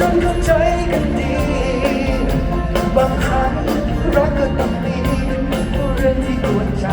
จนเข้าใจกันดี บางครั้งรักก็ต้องมีเรื่องที่ปวดใจ